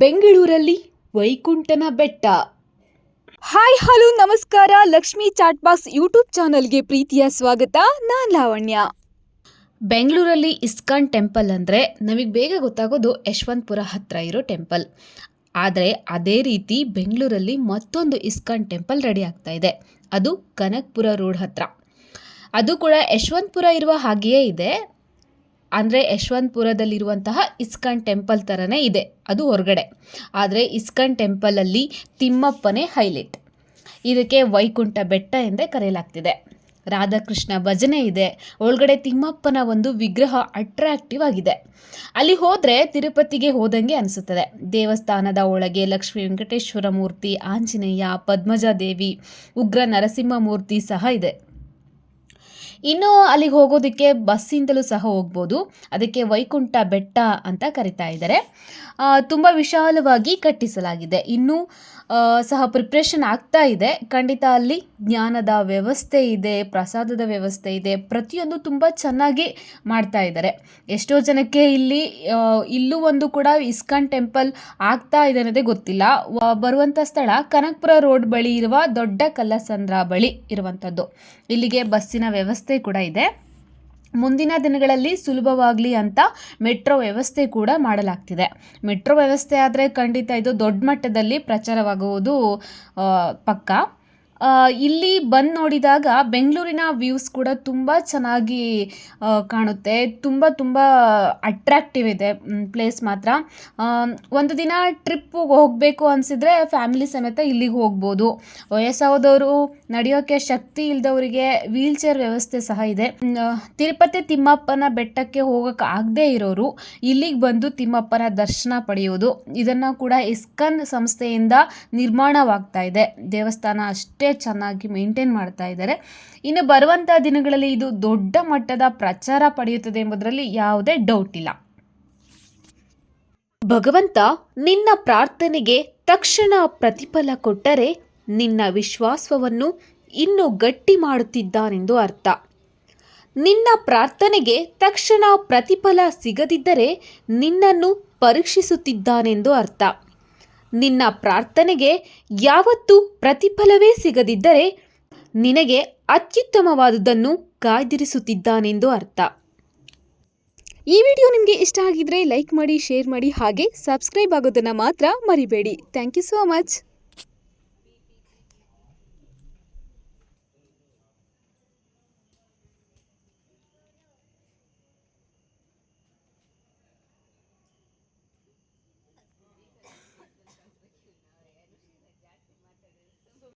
ಬೆಂಗಳೂರಲ್ಲಿ ವೈಕುಂಠನ ಬೆಟ್ಟ. Hi, hello, ನಮಸ್ಕಾರ. ಲಕ್ಷ್ಮಿ ಚಾಟ್ ಬಾಕ್ಸ್ ಯೂಟ್ಯೂಬ್ ಚಾನಲ್ಗೆ ಪ್ರೀತಿಯ ಸ್ವಾಗತ. ನಾನ್ ಲಾವಣ್ಯ. ಬೆಂಗಳೂರಲ್ಲಿ ಇಸ್ಕಾನ್ ಟೆಂಪಲ್ ಅಂದರೆ ನಮಗೆ ಬೇಗ ಗೊತ್ತಾಗೋದು ಯಶವಂತಪುರ ಹತ್ರ ಇರೋ ಟೆಂಪಲ್. ಆದರೆ ಅದೇ ರೀತಿ ಬೆಂಗಳೂರಲ್ಲಿ ಮತ್ತೊಂದು ಇಸ್ಕಾನ್ ಟೆಂಪಲ್ ರೆಡಿ ಆಗ್ತಾ ಇದೆ. ಅದು ಕನಕ್ಪುರ ರೋಡ್ ಹತ್ರ. ಅದು ಕೂಡ ಯಶವಂತಪುರ ಇರುವ ಹಾಗೆಯೇ ಇದೆ. ಅಂದರೆ ಯಶವಂತಪುರದಲ್ಲಿರುವಂತಹ ಇಸ್ಕನ್ ಟೆಂಪಲ್ ಥರನೇ ಇದೆ, ಅದು ಹೊರಗಡೆ. ಆದರೆ ಇಸ್ಕನ್ ಟೆಂಪಲಲ್ಲಿ ತಿಮ್ಮಪ್ಪನೇ ಹೈಲೈಟ್. ಇದಕ್ಕೆ ವೈಕುಂಠ ಬೆಟ್ಟ ಎಂದೇ ಕರೆಯಲಾಗ್ತಿದೆ. ರಾಧಾಕೃಷ್ಣ ಭಜನೆ ಇದೆ, ಒಳಗಡೆ ತಿಮ್ಮಪ್ಪನ ಒಂದು ವಿಗ್ರಹ ಅಟ್ರಾಕ್ಟಿವ್ ಆಗಿದೆ. ಅಲ್ಲಿ ಹೋದರೆ ತಿರುಪತಿಗೆ ಹೋದಂಗೆ ಅನಿಸುತ್ತದೆ. ದೇವಸ್ಥಾನದ ಒಳಗೆ ಲಕ್ಷ್ಮೀ ವೆಂಕಟೇಶ್ವರ ಮೂರ್ತಿ, ಆಂಜನೇಯ, ಪದ್ಮಜಾದೇವಿ, ಉಗ್ರ ನರಸಿಂಹ ಮೂರ್ತಿ ಸಹ ಇದೆ. ಇನ್ನು ಅಲ್ಲಿಗೆ ಹೋಗೋದಕ್ಕೆ ಬಸ್ಸಿಂದಲೂ ಸಹ ಹೋಗ್ಬೋದು. ಅದಕ್ಕೆ ವೈಕುಂಠ ಬೆಟ್ಟ ಅಂತ ಕರಿತಾ ಇದ್ದಾರೆ. ತುಂಬ ವಿಶಾಲವಾಗಿ ಕಟ್ಟಿಸಲಾಗಿದೆ. ಇನ್ನೂ ಸಹ ಪ್ರಿಪ್ರೇಷನ್ ಆಗ್ತಾ ಇದೆ. ಖಂಡಿತ ಅಲ್ಲಿ ಜ್ಞಾನದ ವ್ಯವಸ್ಥೆ ಇದೆ, ಪ್ರಸಾದದ ವ್ಯವಸ್ಥೆ ಇದೆ. ಪ್ರತಿಯೊಂದು ತುಂಬ ಚೆನ್ನಾಗಿ ಮಾಡ್ತಾ ಇದ್ದಾರೆ. ಎಷ್ಟೋ ಜನಕ್ಕೆ ಇಲ್ಲಿ ಇಲ್ಲೂ ಒಂದು ಕೂಡ ಇಸ್ಕಾನ್ ಟೆಂಪಲ್ ಆಗ್ತಾ ಇದೆ ಅನ್ನೋದೇ ಗೊತ್ತಿಲ್ಲ. ಬರುವಂಥ ಸ್ಥಳ ಕನಕಪುರ ರೋಡ್ ಬಳಿ ಇರುವ ದೊಡ್ಡ ಕಲ್ಲಸಂದ್ರ ಬಳಿ ಇರುವಂಥದ್ದು. ಇಲ್ಲಿಗೆ ಬಸ್ಸಿನ ವ್ಯವಸ್ಥೆ ಕೂಡ ಇದೆ. ಮುಂದಿನ ದಿನಗಳಲ್ಲಿ ಸುಲಭವಾಗಲಿ ಅಂತ ಮೆಟ್ರೋ ವ್ಯವಸ್ಥೆ ಕೂಡ ಮಾಡಲಾಗ್ತಿದೆ. ಮೆಟ್ರೋ ವ್ಯವಸ್ಥೆ ಆದರೆ ಖಂಡಿತ ಇದು ದೊಡ್ಡ ಮಟ್ಟದಲ್ಲಿ ಪ್ರಚಾರವಾಗುವುದು ಪಕ್ಕ. ಇಲ್ಲಿ ಬಂದು ನೋಡಿದಾಗ ಬೆಂಗಳೂರಿನ ವ್ಯೂಸ್ ಕೂಡ ತುಂಬ ಚೆನ್ನಾಗಿ ಕಾಣುತ್ತೆ. ತುಂಬ ತುಂಬ ಅಟ್ರಾಕ್ಟಿವ್ ಇದೆ ಪ್ಲೇಸ್ ಮಾತ್ರ. ಒಂದು ದಿನ ಟ್ರಿಪ್ಪಿಗೆ ಹೋಗಬೇಕು ಅನಿಸಿದ್ರೆ ಫ್ಯಾಮಿಲಿ ಸಮೇತ ಇಲ್ಲಿಗೆ ಹೋಗ್ಬೋದು. ವಯಸ್ಸಾದವರು ನಡೆಯೋಕ್ಕೆ ಶಕ್ತಿ ಇಲ್ಲದವರಿಗೆ ವೀಲ್ ಚೇರ್ ವ್ಯವಸ್ಥೆ ಸಹ ಇದೆ. ತಿರುಪತಿ ತಿಮ್ಮಪ್ಪನ ಬೆಟ್ಟಕ್ಕೆ ಹೋಗಕ್ಕೆ ಆಗದೇ ಇರೋರು ಇಲ್ಲಿಗೆ ಬಂದು ತಿಮ್ಮಪ್ಪನ ದರ್ಶನ ಪಡೆಯೋದು. ಇದನ್ನು ಕೂಡ ಇಸ್ಕನ್ ಸಂಸ್ಥೆಯಿಂದ ನಿರ್ಮಾಣವಾಗ್ತಾ ಇದೆ. ದೇವಸ್ಥಾನ ಅಷ್ಟೇ ಚೆನ್ನಾಗಿ ಮೇಂಟೈನ್ ಮಾಡ್ತಾ ಇದ್ದಾರೆ. ಇನ್ನು ಬರುವಂಥ ದಿನಗಳಲ್ಲಿ ಇದು ದೊಡ್ಡ ಮಟ್ಟದ ಪ್ರಚಾರ ಪಡೆಯುತ್ತದೆ ಎಂಬುದರಲ್ಲಿ ಯಾವುದೇ ಡೌಟ್ ಇಲ್ಲ. ಭಗವಂತ ನಿನ್ನ ಪ್ರಾರ್ಥನೆಗೆ ತಕ್ಷಣ ಪ್ರತಿಫಲ ಕೊಟ್ಟರೆ ನಿನ್ನ ವಿಶ್ವಾಸವನ್ನು ಇನ್ನೂ ಗಟ್ಟಿ ಮಾಡುತ್ತಿದ್ದಾನೆಂದು ಅರ್ಥ. ನಿನ್ನ ಪ್ರಾರ್ಥನೆಗೆ ತಕ್ಷಣ ಪ್ರತಿಫಲ ಸಿಗದಿದ್ದರೆ ನಿನ್ನನ್ನು ಪರೀಕ್ಷಿಸುತ್ತಿದ್ದಾನೆಂದು ಅರ್ಥ. ನಿನ್ನ ಪ್ರಾರ್ಥನೆಗೆ ಯಾವತ್ತೂ ಪ್ರತಿಫಲವೇ ಸಿಗದಿದ್ದರೆ ನಿನಗೆ ಅತ್ಯುತ್ತಮವಾದುದನ್ನು ಕಾಯ್ದಿರಿಸುತ್ತಿದ್ದಾನೆಂದು ಅರ್ಥ. ಈ ವಿಡಿಯೋ ನಿಮಗೆ ಇಷ್ಟ ಆಗಿದ್ರೆ ಲೈಕ್ ಮಾಡಿ, ಶೇರ್ ಮಾಡಿ ಹಾಗೆ ಸಬ್ಸ್ಕ್ರೈಬ್ ಆಗೋದನ್ನು ಮಾತ್ರ ಮರಿಬೇಡಿ. Thank you so much.